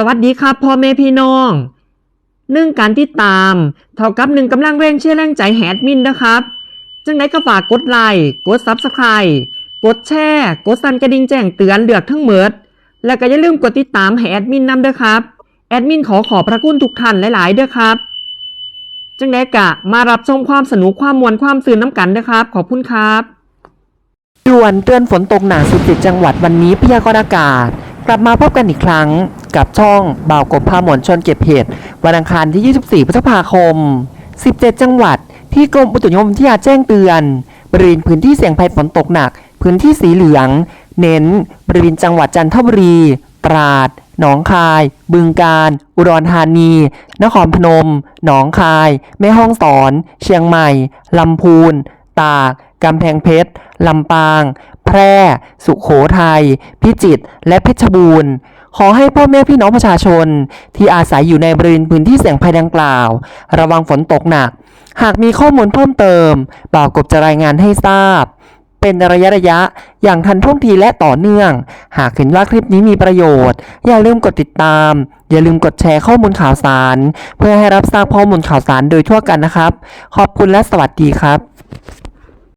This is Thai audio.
สวัสดีครับพ่อแม่พี่น้องหนึ่งการติดตาม เท่ากับหนึ่งกำลังแรงเชื่อแรงใจแฮดมินนะครับ จังไดก็ฝากกดไลค์กดซับสไคร b ์กดแชร์กดสั่นกระดิ่งแจ้งเตือนเลือกทั้งเมิดแล้วก็อย่าลืมกดติดตามให้แอดมินนำด้วยครับ แอดมินขอขอบพระคุณทุกท่านหลายๆด้วยครับ จังไดกะมารับชมความสนุกความมวลความสื่นน้ำกันนะครับ ขอบคุณครับด่วนเตือนฝนตกหนัก17จังหวัดวันนี้พยากรณ์อากาศ กลับมาพบกันอีกครั้งกับช่องบ่าวกบพาหมอนชนเก็บเห็ดวันอังคารที่ 24 พฤษภาคม 17 จังหวัด ที่กรมอุตุนิยมวิทยาแจ้งเตือน บริเวณพื้นที่เสี่ยงภัยฝนตกหนัก พื้นที่สีเหลือง เน้น บริเวณจังหวัดจันทบุรี ตราด หนองคาย บึงกาฬอุดรธานี นครพนม หนองคาย แม่ฮ่องสอน เชียงใหม่ ลำพูน ตาก กำแพงเพชร ลำปาง แพร่ สุโขทัย พิจิตร และเพชรบูรณ์ ขอให้พ่อแม่พี่น้องประชาชน ที่อาศัยอยู่ในบริเวณพื้นที่เสี่ยงภัยดังกล่าว ระวังฝนตกหนัก หากมีข้อมูลเพิ่มเติม บ่าวกบจะรายงานให้ทราบ เป็นระยะระยะๆอย่างทันท่วงทีและต่อเนื่อง หากเห็นว่าคลิปนี้มีประโยชน์ อย่าลืมกดติดตาม อย่าลืมกดแชร์ข้อมูลข่าวสาร เพื่อให้รับทราบข้อมูลข่าวสารโดยทั่วกันนะครับ ขอบคุณและสวัสดีครับ